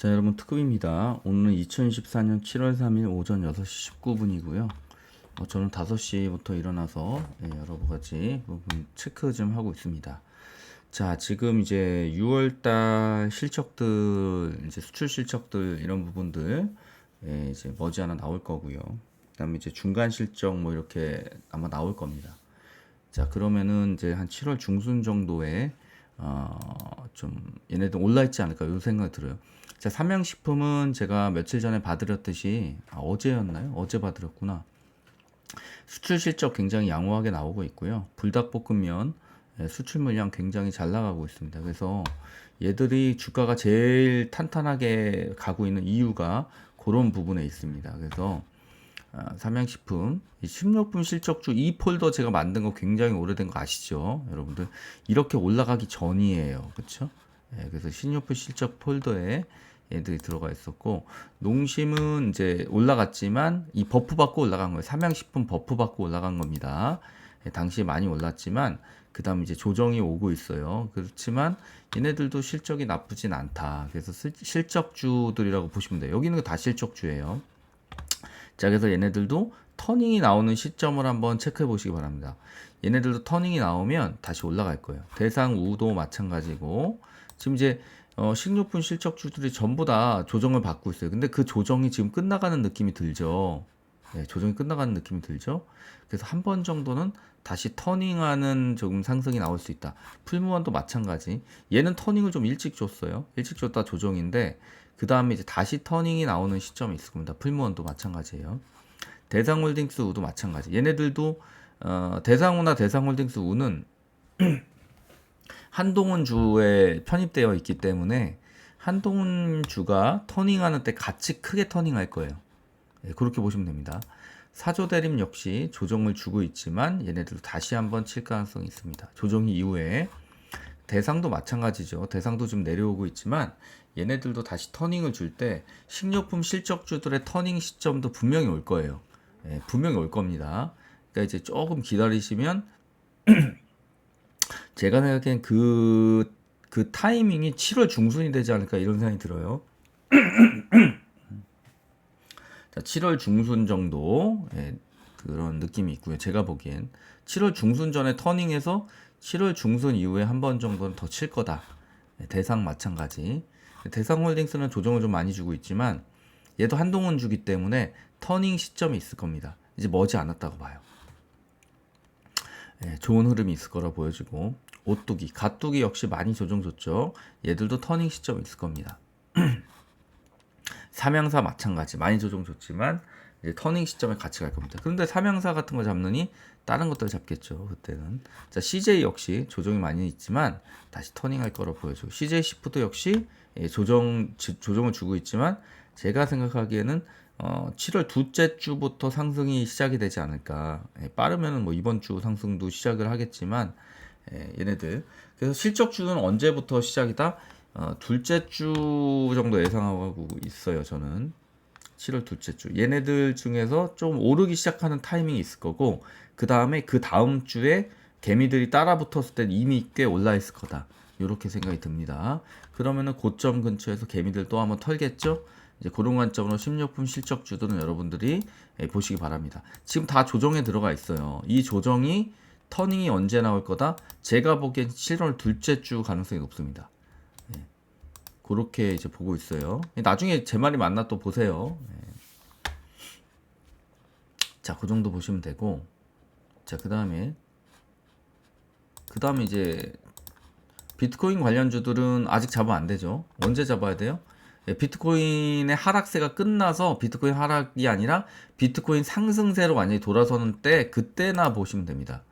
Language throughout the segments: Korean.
자 여러분 특급입니다. 오늘은 2014년 7월 3일 오전 6시 19분이고요. 어, 저는 5시부터 일어나서 예, 여러 가지 부분 체크 좀 하고 있습니다. 자 지금 이제 6월달 실적들 이제 수출 실적들 이런 부분들 예, 이제 머지않아 나올 거고요. 그다음에 이제 중간 실적 뭐 이렇게 아마 나올 겁니다. 자 그러면은 이제 한 7월 중순 정도에 어좀 얘네들 올라 있지 않을까 이 생각이 들어요. 자 삼양식품은 제가 며칠 전에 봐드렸듯이 아, 어제였나요? 어제 봐드렸구나. 수출 실적 굉장히 양호하게 나오고 있고요. 불닭볶음면 예, 수출 물량 굉장히 잘 나가고 있습니다. 그래서 얘들이 주가가 제일 탄탄하게 가고 있는 이유가 그런 부분에 있습니다. 그래서 아, 삼양식품 이 식료품 실적주 이 폴더 제가 만든 거 굉장히 오래된 거 아시죠? 여러분들 이렇게 올라가기 전이에요. 그렇죠? 예, 그래서 식료품 실적 폴더에 얘들이 들어가 있었고 농심은 이제 올라갔지만 이 버프 받고 올라간 거예요. 삼양식품 버프 받고 올라간 겁니다. 예, 당시에 많이 올랐지만 그다음 이제 조정이 오고 있어요. 그렇지만 얘네들도 실적이 나쁘진 않다. 그래서 실- 실적주들이라고 보시면 돼요. 여기는 다 실적주예요. 자, 그래서 얘네들도 터닝이 나오는 시점을 한번 체크해 보시기 바랍니다. 얘네들도 터닝이 나오면 다시 올라갈 거예요. 대상 우도 마찬가지고 지금 이제 어, 식료품 실적주들이 전부 다 조정을 받고 있어요. 근데 그 조정이 지금 끝나가는 느낌이 들죠. 네, 조정이 끝나가는 느낌이 들죠. 그래서 한 번 정도는 다시 터닝하는 조금 상승이 나올 수 있다. 풀무원도 마찬가지. 얘는 터닝을 좀 일찍 줬어요. 일찍 줬다 조정인데 그 다음에 이제 다시 터닝이 나오는 시점이 있을 겁니다. 풀무원도 마찬가지예요. 대상홀딩스 우도 마찬가지. 얘네들도 어, 대상우나 대상홀딩스 우는 한동훈 주에 편입되어 있기 때문에 한동훈 주가 터닝하는 때 같이 크게 터닝할 거예요. 예, 그렇게 보시면 됩니다. 사조 대림 역시 조정을 주고 있지만 얘네들도 다시 한번 칠 가능성이 있습니다. 조정 이후에 대상도 마찬가지죠. 대상도 좀 내려오고 있지만 얘네들도 다시 터닝을 줄 때 식료품 실적주들의 터닝 시점도 분명히 올 거예요. 예, 분명히 올 겁니다. 그러니까 이제 조금 기다리시면 제가 생각엔 그, 그 타이밍이 7월 중순이 되지 않을까 이런 생각이 들어요. 자, 7월 중순 정도 예, 그런 느낌이 있고요. 제가 보기엔 7월 중순 전에 터닝해서 7월 중순 이후에 한 번 정도는 더 칠 거다. 예, 대상 마찬가지. 대상홀딩스는 조정을 좀 많이 주고 있지만 얘도 한동훈 주기 때문에 터닝 시점이 있을 겁니다. 이제 머지 않았다고 봐요. 예, 좋은 흐름이 있을 거라 보여지고 오뚜기, 갓뚜기 역시 많이 조정 줬죠. 얘들도 터닝 시점이 있을 겁니다. 삼양사 마찬가지 많이 조정 줬지만 이제 터닝 시점에 같이 갈 겁니다. 그런데 삼양사 같은 거 잡느니 다른 것들 잡겠죠. 그때는 자 CJ 역시 조정이 많이 있지만 다시 터닝할 거라 보여지고 CJ 시프트 역시 예, 조정 지- 조정을 주고 있지만 제가 생각하기에는 어, 7월 둘째 주부터 상승이 시작이 되지 않을까. 예, 빠르면은 뭐 이번 주 상승도 시작을 하겠지만 예, 얘네들 그래서 실적 주는 언제부터 시작이다? 어, 둘째 주 정도 예상하고 있어요. 저는 7월 둘째 주. 얘네들 중에서 좀 오르기 시작하는 타이밍이 있을 거고 그 다음에 그 다음 주에 개미들이 따라 붙었을 땐 이미 꽤 올라 있을 거다. 이렇게 생각이 듭니다. 그러면은 고점 근처에서 개미들 또 한번 털겠죠? 이제 그런 관점으로 식료품 실적주들은 여러분들이 예, 보시기 바랍니다. 지금 다 조정에 들어가 있어요. 이 조정이 터닝이 언제 나올 거다? 제가 보기엔 7월 둘째 주 가능성이 높습니다. 예. 그렇게 이제 보고 있어요. 나중에 제 말이 맞나 또 보세요. 예. 자, 그 정도 보시면 되고, 자, 그 다음에, 그 다음에 이제, 비트코인 관련주들은 아직 잡으면 안 되죠. 언제 잡아야 돼요? 예, 비트코인의 하락세가 끝나서 비트코인 하락이 아니라 비트코인 상승세로 완전히 돌아서는 때, 그때나 보시면 됩니다.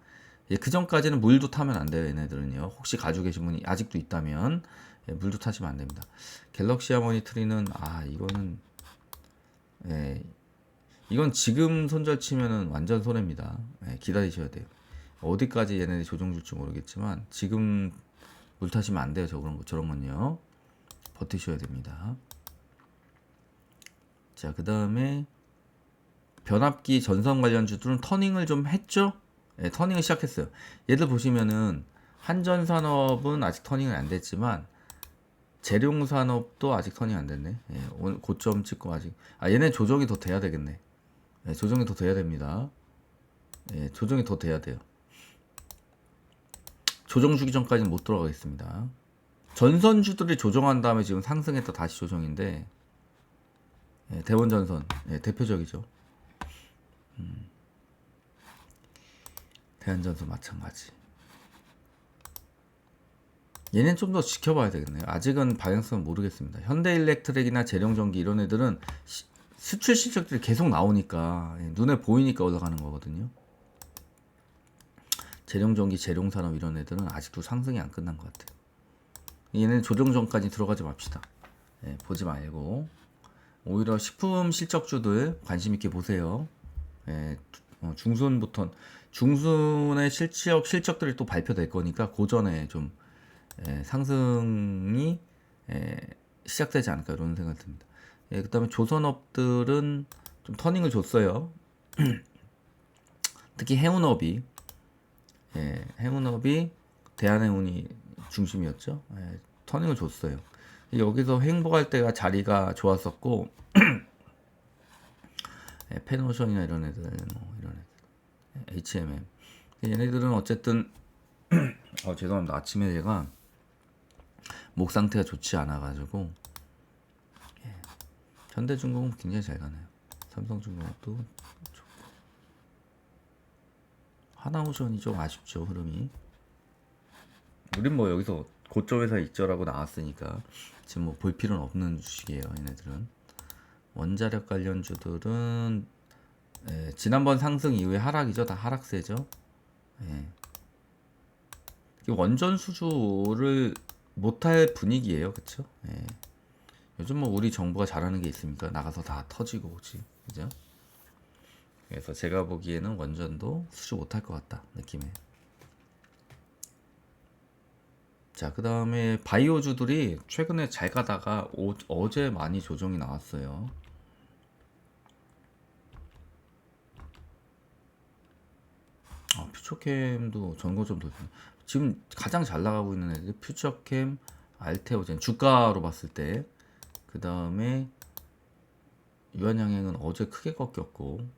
예, 그 전까지는 물도 타면 안 돼요, 얘네들은요. 혹시 가지고 계신 분이 아직도 있다면, 예, 물도 타시면 안 됩니다. 갤럭시 하모니 트리는, 아, 이거는, 예, 이건 지금 손절 치면은 완전 손해입니다. 예, 기다리셔야 돼요. 어디까지 얘네들이 조정 줄지 모르겠지만, 지금 물 타시면 안 돼요, 저런 거, 저런 건요. 버티셔야 됩니다. 자, 그 다음에, 변압기 전선 관련 주들은 터닝을 좀 했죠? 예, 터닝을 시작했어요. 얘들 보시면은 한전 산업은 아직 터닝은 안 됐지만 재룡 산업도 아직 선이 안 됐네. 예, 고점 찍고 아직 아 얘네 조정이 더 돼야 되겠네. 예, 조정이 더 돼야 됩니다. 예, 조정이 더 돼야 돼요. 조정 주기 전까지는 못 돌아가겠습니다. 전선주들이 조정한 다음에 지금 상승했다 다시 조정인데 예, 대원 전선 예, 대표적이죠. 음. 대한전선 마찬가지. 얘는 좀 더 지켜봐야 되겠네요. 아직은 방향성은 모르겠습니다. 현대일렉트릭이나 재룡전기 이런 애들은 시- 수출 실적들이 계속 나오니까 예, 눈에 보이니까 올라가는 거거든요. 재룡전기, 재룡산업 이런 애들은 아직도 상승이 안 끝난 것 같아요. 얘는 조정 전까지 들어가지 맙시다. 예, 보지 말고 오히려 식품 실적주들 관심 있게 보세요. 예, 어, 중순부터 중순의 실적 실적들이 또 발표될 거니까 그 전에 좀 예, 상승이 예, 시작되지 않을까 이런 생각이 듭니다. 예, 그다음에 조선업들은 좀 터닝을 줬어요. 특히 해운업이 예, 해운업이 대한해운이 중심이었죠. 예, 터닝을 줬어요. 여기서 행복할 때가 자리가 좋았었고 예, 페노션이나 이런 애들 뭐 이런 애들 H&M 얘네들은 어쨌든 어, 죄송합니다 아침에 제가 목 상태가 좋지 않아 가지고. 예, 현대중공업 굉장히 잘 가네요. 삼성중공업도 좋고. 하나오션이 좀 아쉽죠 흐름이. 우린 뭐 여기서 고점에서 익절하고 나왔으니까. 지금 뭐 볼 필요는 없는 주식이에요 얘네들은. 원자력 관련 주들은 예, 지난번 상승 이후에 하락이죠. 다 하락세죠. 예. 원전 수주를 못할 분위기예요. 그쵸? 예. 요즘 뭐 우리 정부가 잘하는 게 있습니까? 나가서 다 터지고 오지. 그죠? 그래서 제가 보기에는 원전도 수주 못할 것 같다. 느낌에. 자, 그 다음에 바이오주들이 최근에 잘 가다가 오- 어제 많이 조정이 나왔어요. 아, 퓨처캠도 전고점 돌파. 지금 가장 잘 나가고 있는 애들이 퓨처캠, 알테오젠 주가로 봤을 때. 그 다음에 유한양행은 어제 크게 꺾였고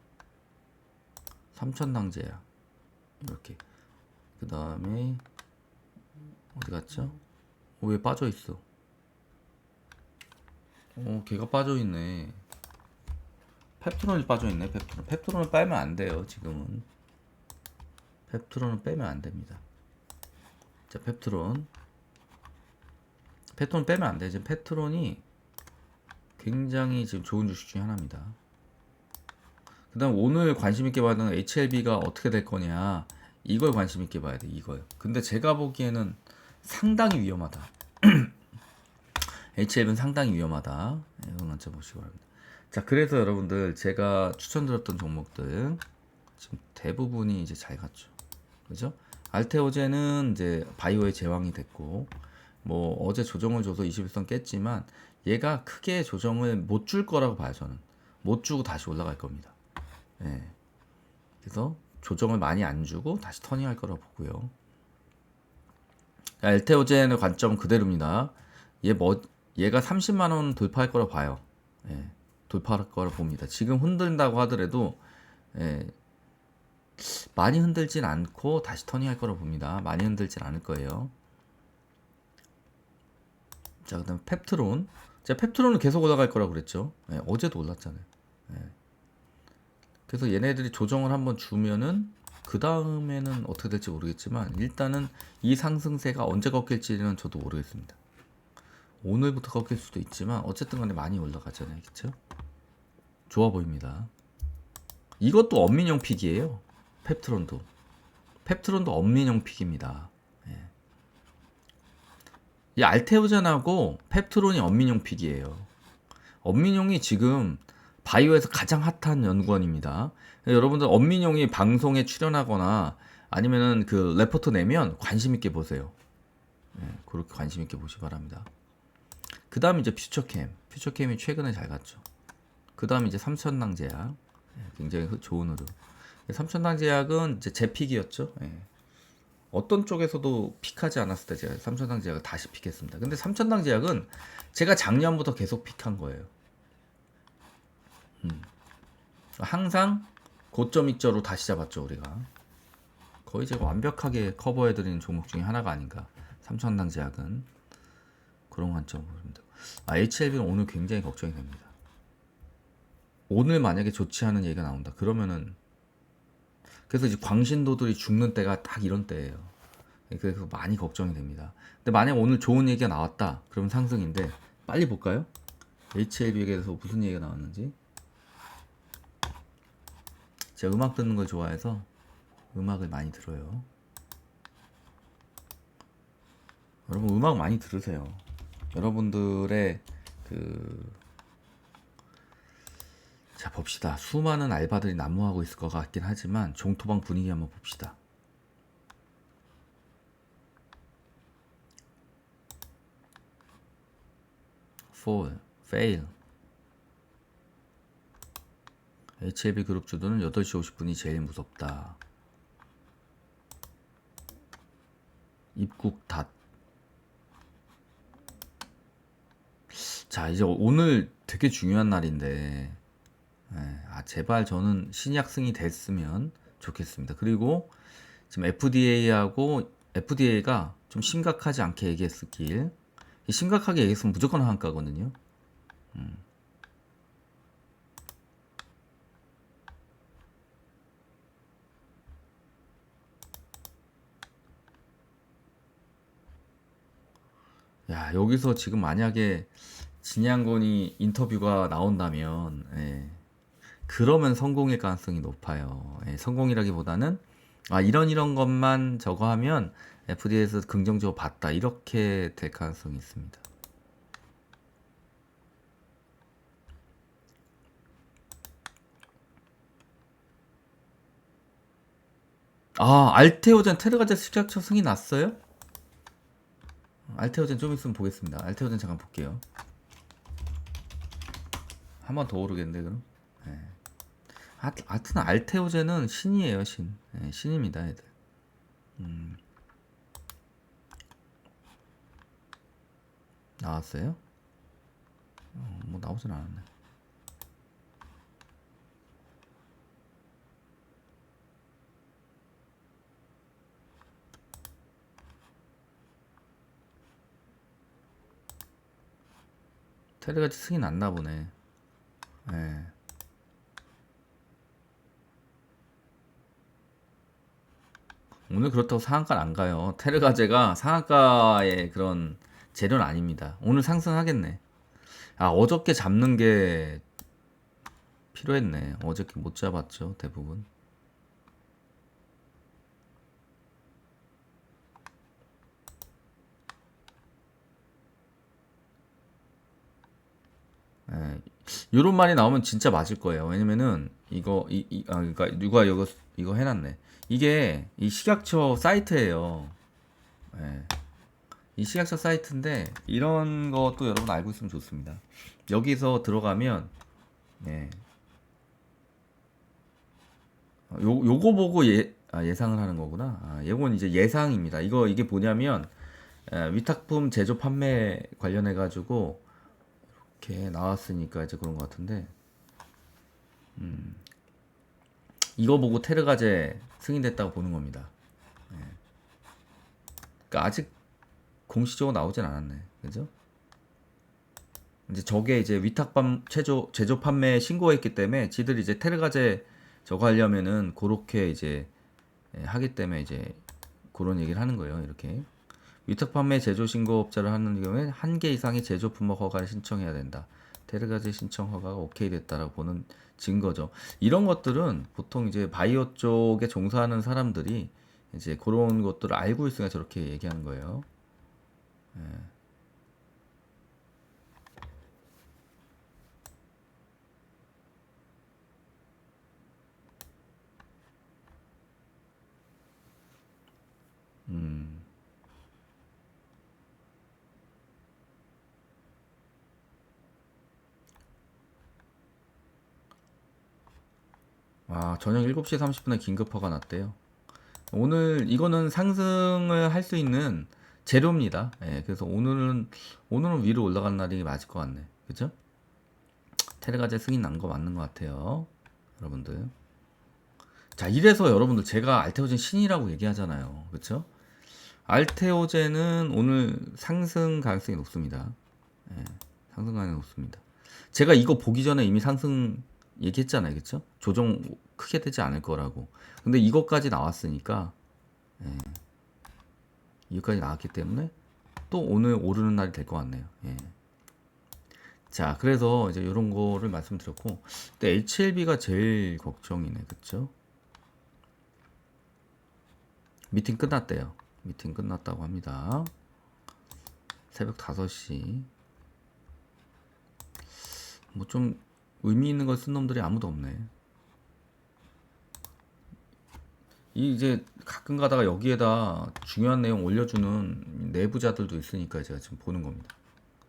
삼천당제야 이렇게. 그 다음에 어디 갔죠? 어, 왜 빠져 있어? 어, 걔가 빠져 있네. 펩트론이 빠져 있네. 펩트론. 펩트론을 빼면 안 돼요. 지금은. 펩트론은 빼면 안 됩니다. 자, 펩트론. 펩트론 빼면 안 돼. 지금 펩트론이 굉장히 지금 좋은 주식 중에 하나입니다. 그 다음 오늘 관심 있게 받는 HLB가 어떻게 될 거냐. 이걸 관심 있게 봐야 돼. 이거요. 근데 제가 보기에는 상당히 위험하다. HLB는 상당히 위험하다. 네, 이건 먼저 보시기 바랍니다. 자, 그래서 여러분들 제가 추천드렸던 종목들 지금 대부분이 이제 잘 갔죠. 그죠? 알테오제는 이제 바이오의 제왕이 됐고 뭐 어제 조정을 줘서 21선 깼지만 얘가 크게 조정을 못 줄 거라고 봐요 저는 못 주고 다시 올라갈 겁니다 예. 그래서 조정을 많이 안 주고 다시 터닝할 거라고 보고요 알테오젠의 관점은 그대로입니다 얘 뭐, 얘가 30만 원 돌파할 거라고 봐요 예. 돌파할 거라고 봅니다 지금 흔든다고 하더라도 예. 많이 흔들진 않고 다시 터닝할 거라고 봅니다. 많이 흔들진 않을 거예요. 자, 그 다음 펩트론. 제가 펩트론은 계속 올라갈 거라고 그랬죠. 예, 어제도 올랐잖아요. 예. 그래서 얘네들이 조정을 한번 주면은 그 다음에는 어떻게 될지 모르겠지만 일단은 이 상승세가 언제 꺾일지는 저도 모르겠습니다. 오늘부터 꺾일 수도 있지만 어쨌든 간에 많이 올라가잖아요. 그쵸? 좋아 보입니다. 이것도 엄민용 픽이에요. 펩트론도. 펩트론도 엄민용 픽입니다. 예. 이 알테오젠하고 펩트론이 엄민용 픽이에요. 엄민용이 지금 바이오에서 가장 핫한 연구원입니다. 여러분들 엄민용이 방송에 출연하거나 아니면은 그 레포트 내면 관심 있게 보세요. 예, 그렇게 관심 있게 보시 기 바랍니다. 그 다음 이제 퓨처캠. 퓨처캠이 최근에 잘 갔죠. 그 다음 이제 삼천낭제약. 예, 굉장히 흐- 좋은 흐름. 삼천당 제약은 이제 제 픽이었죠. 예. 어떤 쪽에서도 픽하지 않았을 때 제가 삼천당 제약을 다시 픽했습니다. 근데 삼천당 제약은 제가 작년부터 계속 픽한 거예요. 음. 항상 고점 익저로 다시 잡았죠 우리가. 거의 제가 완벽하게 커버해드리는 종목 중에 하나가 아닌가. 삼천당 제약은 그런 관점으로 봅니다. 아, HLB는 오늘 굉장히 걱정이 됩니다. 오늘 만약에 좋지 않은 얘기가 나온다. 그러면은 그래서 이제 광신도들이 죽는 때가 딱 이런 때예요. 그래서 많이 걱정이 됩니다. 근데 만약 오늘 좋은 얘기가 나왔다. 그러면 상승인데 빨리 볼까요? HLB에 대해서 무슨 얘기가 나왔는지. 제가 음악 듣는 걸 좋아해서 음악을 많이 들어요. 여러분 음악 많이 들으세요. 여러분들의 그 자 봅시다. 수많은 알바들이 난무하고 있을 것 같긴 하지만 종토방 분위기 한번 봅시다. fall, fail. HLB 그룹 주도는 8시 50분이 제일 무섭다. 입국 닷. 자, 이제 오늘 되게 중요한 날인데, 예, 아, 제발 저는 신약승이 됐으면 좋겠습니다. 그리고 지금 FDA하고 FDA가 좀 심각하지 않게 얘기했었길. 이 심각하게 얘기했으면 무조건 한가거든요. 음. 야, 여기서 지금 만약에 진양곤이 인터뷰가 나온다면, 예, 그러면 성공일 가능성이 높아요. 예, 성공이라기보다는, 아, 이런 이런 것만 저거 하면 FDA에서 긍정적으로 봤다. 이렇게 될 가능성이 있습니다. 아, 알테오젠 테르가제 식약처 승인 났어요? 알테오젠 좀 있으면 보겠습니다. 알테오젠 잠깐 볼게요. 한 번 더 오르겠는데 그럼? 네. 하- 하여튼 알테오젠은 신이에요 신. 네, 신입니다 애들. 음. 나왔어요? 어, 뭐 나오진 않았네. 테레가치 승인 났나 보네. 예. 오늘 그렇다고 상한가는 안 가요. 테르가제가 상한가의 그런 재료는 아닙니다. 오늘 상승하겠네. 아, 어저께 잡는 게 필요했네. 어저께 못 잡았죠, 대부분. 예, 요런 말이 나오면 진짜 맞을 거예요. 왜냐면은 이거 이, 이 아, 그러니까 누가 이거 이거 해놨네. 이게 이 식약처 사이트예요. 예. 이 식약처 사이트인데 이런 것도 여러분 알고 있으면 좋습니다. 여기서 들어가면 네. 어, 요 요거 보고 예 아, 예상을 하는 거구나. 아, 이건 이제 예상입니다. 이거 이게 뭐냐면 에, 위탁품 제조 판매 관련해 가지고 이렇게 나왔으니까 이제 그런 것 같은데 음, 이거 보고 테르가제 승인됐다고 보는 겁니다. 예. 그러니까 아직 공식적으로 나오진 않았네, 그죠? 이제 저게 이제 위탁반 제조 제조 판매 신고했기 때문에 지들이 이제 테르가제 저거 하려면은 그렇게 이제 예, 하기 때문에 이제 그런 얘기를 하는 거예요, 이렇게. 위탁 판매 제조 신고업자를 하는 경우에 한 개 이상의 제조 품목 허가를 신청해야 된다. 테르가제 신청 허가가 오케이 됐다라고 보는 증거죠. 이런 것들은 보통 이제 바이오 쪽에 종사하는 사람들이 이제 그런 것들을 알고 있으니까 저렇게 얘기하는 거예요. 예. 음. 아, 저녁 7시 30분에 긴급 허가 났대요. 오늘 이거는 상승을 할 수 있는 재료입니다. 예, 그래서 오늘은 오늘은 위로 올라간 날이 맞을 것 같네. 그죠? 테레가제 승인 난 거 맞는 것 같아요. 여러분들. 자, 이래서 여러분들 제가 알테오젠 신이라고 얘기하잖아요. 그렇죠? 알테오젠은 오늘 상승 가능성이 높습니다. 예, 상승 가능성이 높습니다. 제가 이거 보기 전에 이미 상승 얘기했잖아요. 그렇죠? 조정 크게 되지 않을 거라고. 근데 이것까지 나왔으니까 예, 이것까지 나왔기 때문에 또 오늘 오르는 날이 될 것 같네요. 예. 자, 그래서 이제 이런 거를 말씀드렸고, 근데 HLB가 제일 걱정이네, 그쵸? 미팅 끝났대요. 미팅 끝났다고 합니다. 새벽 5시. 뭐 좀 의미 있는 걸 쓴 놈들이 아무도 없네. 이 이제 가끔 가다가 여기에다 중요한 내용 올려주는 내부자들도 있으니까 제가 지금 보는 겁니다.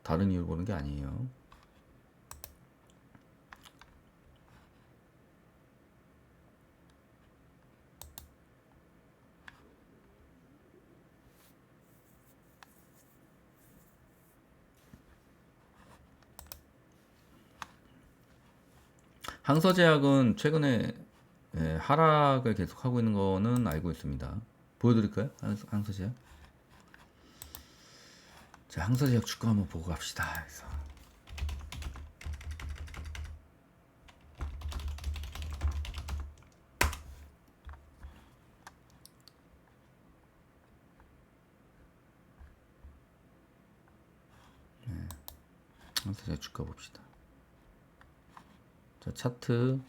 다른 이유로 보는 게 아니에요. 항서제약은 최근에 예, 하락을 계속하고 있는 거는 알고 있습니다. 보여드릴까요? 항서- 항서제약. 자, 항서제약 주가 한번 보고 갑시다. 그래서. 네, 항서제약 주가 봅시다. 자, 차트.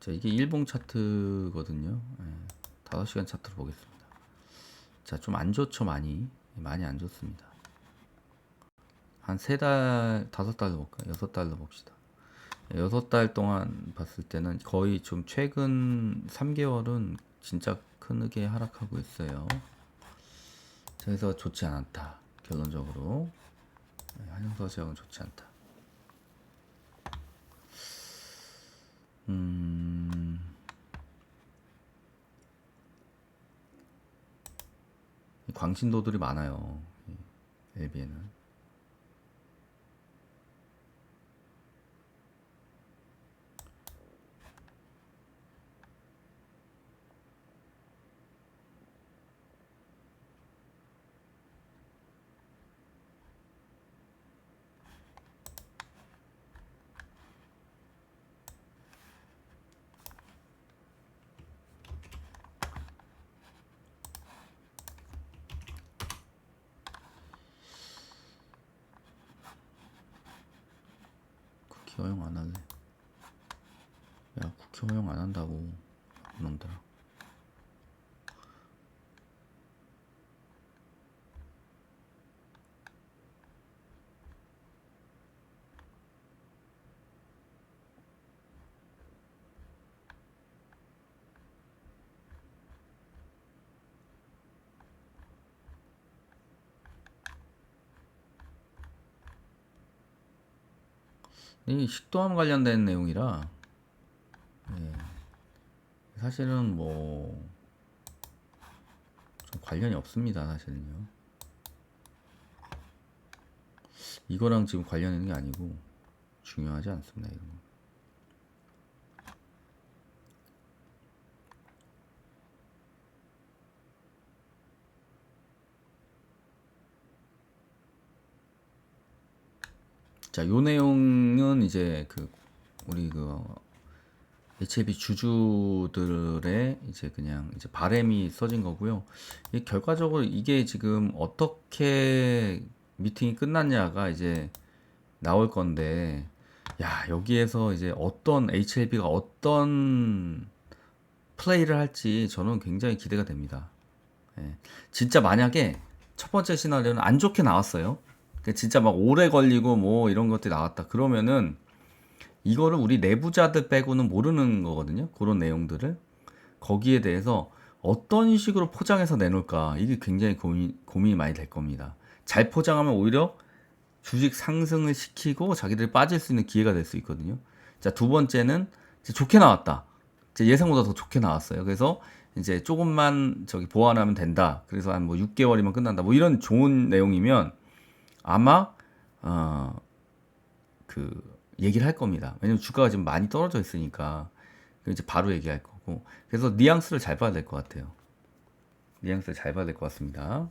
자, 이게 일봉 차트거든요. 예, 5시간 차트를 보겠습니다. 자, 좀 안 좋죠, 많이. 많이 안 좋습니다. 한 세 달, 다섯 달로 볼까요? 여섯 달로 봅시다. 예, 여섯 달 동안 봤을 때는 거의 좀 최근 3개월은 진짜 크게 하락하고 있어요. 자, 그래서 좋지 않았다. 결론적으로. 예, 한영서 제약은 좋지 않다. 음, 광신도들이 많아요. LB에는. 쿠키 허용 안 할래. 야, 쿠키 허용 안 한다고. 놈들아. 이 식도암 관련된 내용이라. 예, 사실은 뭐좀 관련이 없습니다 사실은요. 이거랑 지금 관련 있는 게 아니고 중요하지 않습니다 이런 거. 자, 요 내용은 이제 그 우리 그 HLB 주주들의 이제 그냥 이제 바램이 써진 거고요. 이 결과적으로 이게 지금 어떻게 미팅이 끝났냐가 이제 나올 건데, 야, 여기에서 이제 어떤 HLB가 어떤 플레이를 할지 저는 굉장히 기대가 됩니다. 예. 진짜 만약에 첫 번째 시나리오는 안 좋게 나왔어요. 그러니까 진짜 막 오래 걸리고 뭐 이런 것들이 나왔다. 그러면은 이거를 우리 내부자들 빼고는 모르는 거거든요. 그런 내용들을 거기에 대해서 어떤 식으로 포장해서 내놓을까 이게 굉장히 고민, 고민이 많이 될 겁니다. 잘 포장하면 오히려 주식 상승을 시키고 자기들이 빠질 수 있는 기회가 될 수 있거든요. 자, 두 번째는 좋게 나왔다. 예상보다 더 좋게 나왔어요. 그래서 이제 조금만 저기 보완하면 된다. 그래서 한 뭐 6개월이면 끝난다. 뭐 이런 좋은 내용이면 아마 어 그 얘기를 할 겁니다. 왜냐면 주가가 지금 많이 떨어져 있으니까 그 이제 바로 얘기할 거고. 그래서 뉘앙스를 잘 봐야 될 것 같아요. 뉘앙스를 잘 봐야 될 것 같습니다.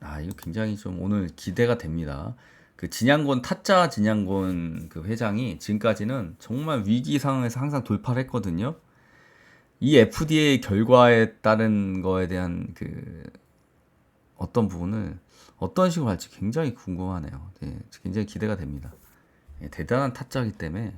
아, 이거 굉장히 좀 오늘 기대가 됩니다. 그 진양곤 타짜 진양곤 그 회장이 지금까지는 정말 위기 상황에서 항상 돌파를 했거든요. 이 FDA 결과에 따른 거에 대한 그 어떤 부분을 어떤 식으로 할지 굉장히 궁금하네요. 네, 굉장히 기대가 됩니다. 예, 대단한 타짜이기 때문에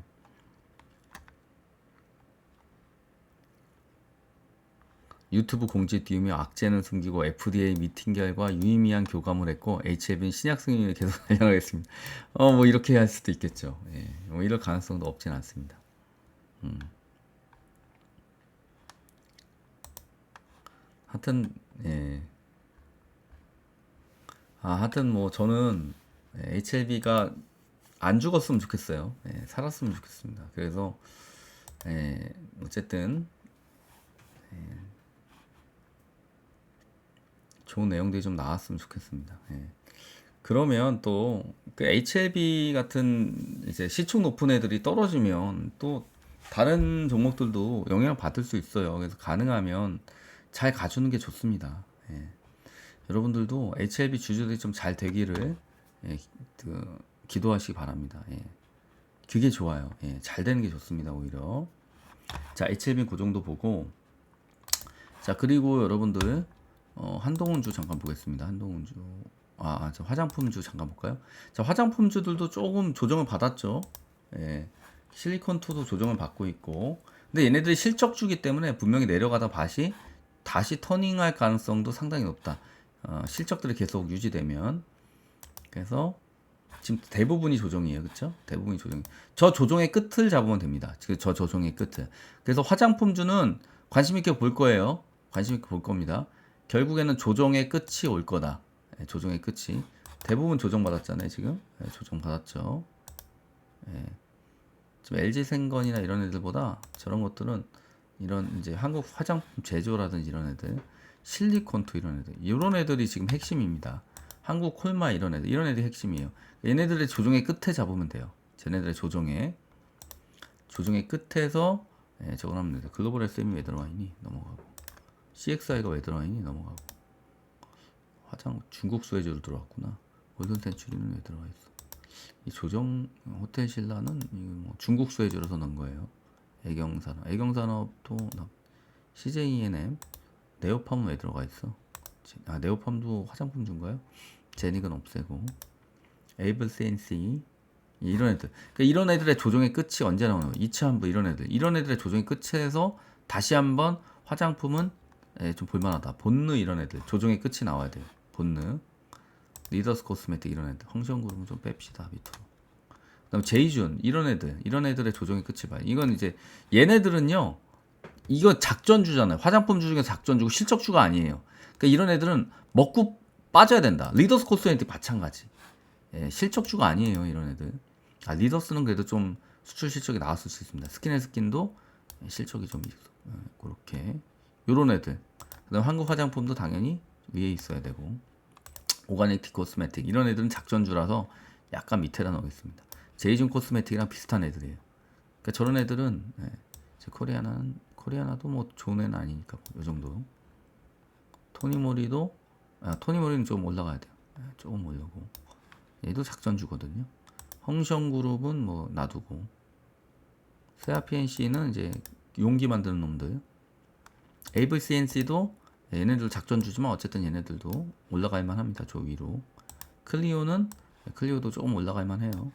유튜브 공지 띄우며 악재는 숨기고 FDA 미팅 결과 유의미한 교감을 했고 HLB는 신약 승인을 계속 달려가겠습니다. 어, 뭐 이렇게 할 수도 있겠죠. 예, 뭐 이럴 가능성도 없진 않습니다. 음. 하여튼 예. 아, 하여튼 뭐 저는 HLB가 안 죽었으면 좋겠어요. 예, 살았으면 좋겠습니다. 그래서 예, 어쨌든 좋은 내용들이 좀 나왔으면 좋겠습니다. 예. 그러면 또 그 HLB 같은 이제 시총 높은 애들이 떨어지면 또 다른 종목들도 영향을 받을 수 있어요. 그래서 가능하면 잘 가주는 게 좋습니다. 예. 여러분들도 HLB 주주들이 좀 잘 되기를 예, 그, 기도하시기 바랍니다. 예. 그게 좋아요. 예, 잘 되는 게 좋습니다. 오히려. 자, HLB 그 정도 보고 자, 그리고 여러분들 어, 한동훈주 잠깐 보겠습니다. 한동훈주. 아, 아, 저 화장품주 잠깐 볼까요? 자, 화장품주들도 조금 조정을 받았죠. 예. 실리콘2도 조정을 받고 있고. 근데 얘네들이 실적주기 때문에 분명히 내려가다 다시 다시 터닝할 가능성도 상당히 높다. 어, 실적들이 계속 유지되면. 그래서 지금 대부분이 조정이에요. 그렇죠? 대부분이 조정. 저 조정의 끝을 잡으면 됩니다. 지금 저 조정의 끝을. 그래서 화장품주는 관심 있게 볼 거예요. 관심 있게 볼 겁니다. 결국에는 조정의 끝이 올 거다. 예, 조정의 끝이. 대부분 조정 받았잖아요, 지금. 예, 조정 받았죠. 예. 지금 LG 생건이나 이런 애들보다 저런 것들은 이런 이제 한국 화장품 제조라든지 이런 애들, 실리콘투 이런 애들, 이런 애들이 지금 핵심입니다. 한국 콜마 이런 애들, 이런 애들이 핵심이에요. 얘네들의 조정의 끝에 잡으면 돼요. 쟤네들의 조정의 조정의 끝에서 예, 저걸 하면 돼요. 글로벌 SM이 왜 들어와 있니? 넘어가고. CXI가 왜 들어와 있니? 넘어가고. 화장 중국 수혜주로 들어왔구나. 골든 센츄리는 왜 들어와 있어? 이 조정 호텔 신라는 뭐 중국 수혜주로서 넣은 거예요. 애경산업, 애경산업도 나- CJENM, 네오팜은 왜 들어가 있어? 제- 아 네오팜도 화장품 준가요? 제닉은 없애고. 에이블 CNC 이런 애들. 그러니까 이런 애들의 조정의 끝이 언제 나오나요? 이차한부 이런 애들. 이런 애들의 조정의 끝에서 다시 한번 화장품은 예, 좀 볼만하다. 본느 이런 애들. 조정의 끝이 나와야 돼요. 본느. 리더스 코스메틱 이런 애들. 황시영그룹은 좀 뺍시다 밑으로. 그다음 제이준. 이런 애들. 이런 애들의 조정의 끝이 봐요. 이건 이제 얘네들은요 이거 작전주잖아요. 화장품 주 중에 작전주고 실적주가 아니에요. 그러니까 이런 애들은 먹고 빠져야 된다. 리더스 코스메틱 마찬가지. 예, 실적주가 아니에요 이런 애들. 아 리더스는 그래도 좀 수출 실적이 나왔을 수 있습니다. 스킨앤스킨도 예, 실적이 좀 있어. 예, 그렇게. 요런 애들. 그다음 한국 화장품도 당연히 위에 있어야 되고. 오가닉 티 코스메틱. 이런 애들은 작전주라서 약간 밑에다 넣겠습니다. 제이준 코스메틱이랑 비슷한 애들이에요. 그러니까 저런 애들은 예, 제 코리아나는 코리아나도 뭐 좋은 애는 아니니까 요 정도 토니모리도 아, 토니모리는 좀 올라가야 돼요 예, 조금 올려고 얘도 작전주거든요. 홍성그룹은 뭐 놔두고 세아피엔C는 이제 용기 만드는 놈들. AVCNC도 얘네들 작전주지만 어쨌든 얘네들도 올라갈 만 합니다. 저 위로. 클리오는 클리오도 조금 올라갈 만 해요.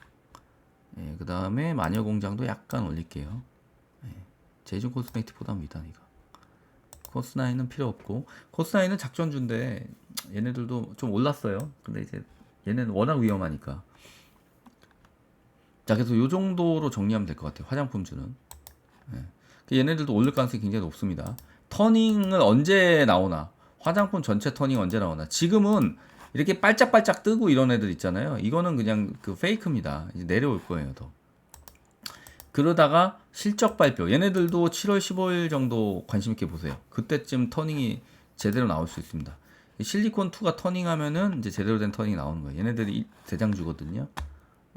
예, 그 다음에 마녀공장도 약간 올릴게요. 예, 제이준 코스메틱보다 위다니까. 코스나인은 필요 없고 코스나인은 작전주인데 얘네들도 좀 올랐어요. 근데 이제 얘네는 워낙 위험하니까. 자, 그래서 요 정도로 정리하면 될 것 같아요. 화장품주는. 예. 그 얘네들도 올릴 가능성이 굉장히 높습니다. 터닝은 언제 나오나? 화장품 전체 터닝 언제 나오나? 지금은 이렇게 빨짝빨짝 뜨고 이런 애들 있잖아요. 이거는 그냥 그 페이크입니다. 이제 내려올 거예요, 더. 그러다가 실적 발표 얘네들도 7월 15일 정도 관심 있게 보세요. 그때쯤 터닝이 제대로 나올 수 있습니다. 이 실리콘 2가 터닝하면은 이제 제대로 된 터닝이 나오는 거예요. 얘네들이 이- 대장주거든요.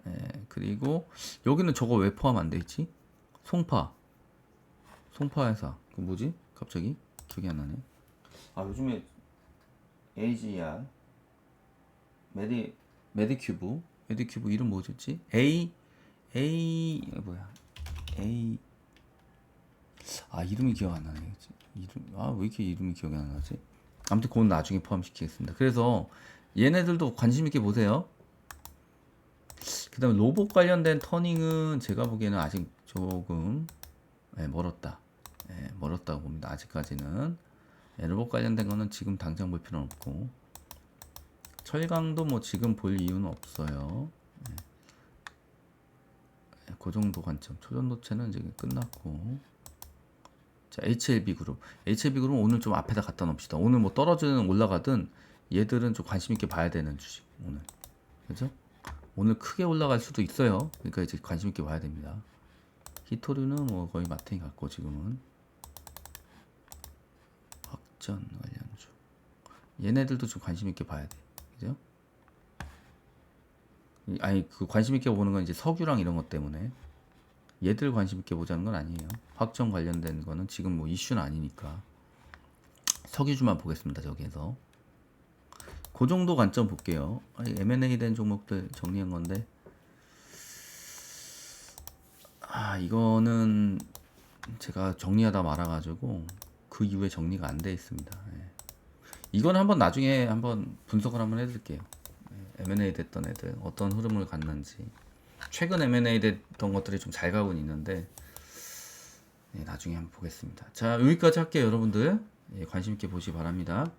예, 그리고 여기는 저거 왜 포함 안 돼 있지? 송파. 송파 회사. 그 뭐지? 갑자기 기억이 안 나네. 아 요즘에 AGR 메디 메디큐브 메디큐브 이름 뭐였지? A A 뭐야? A 아 이름이 기억 안 나네. 이름 아 왜 이렇게 이름이 기억이 안 나지? 아무튼 그건 나중에 포함시키겠습니다. 그래서 얘네들도 관심 있게 보세요. 그다음에 로봇 관련된 터닝은 제가 보기에는 아직 조금 예, 멀었다. 예, 멀었다고 봅니다. 아직까지는 예, 로봇 관련된 거는 지금 당장 볼 필요는 없고 철강도 뭐 지금 볼 이유는 없어요. 예. 예, 그 정도 관점. 초전도체는 이제 끝났고. 자, HLB 그룹. HLB 그룹은 오늘 좀 앞에다 갖다 놓읍시다. 오늘 뭐 떨어지든 올라가든 얘들은 좀 관심 있게 봐야 되는 주식 오늘. 그죠? 오늘 크게 올라갈 수도 있어요. 그러니까 이제 관심 있게 봐야 됩니다. 히토류는 뭐 거의 마탱이 같고 지금은 확전 관련주. 얘네들도 좀 관심 있게 봐야 돼. 그죠? 이- 아니 그 관심 있게 보는 건 이제 석유랑 이런 것 때문에 얘들 관심 있게 보자는 건 아니에요. 확정 관련된 거는 지금 뭐 이슈는 아니니까 석유주만 보겠습니다. 저기에서 그 정도 관점 볼게요. 아니, M&A 된 종목들 정리한 건데 아 이거는 제가 정리하다 말아가지고 그 이후에 정리가 안 돼 있습니다. 예. 이건 한번 나중에 한번 분석을 한번 해드릴게요. 예, M&A 됐던 애들 어떤 흐름을 갔는지 최근 M&A 됐던 것들이 좀 잘 가고 있는데 예, 나중에 한번 보겠습니다. 자 여기까지 할게요 여러분들 예, 관심 있게 보시 기 바랍니다.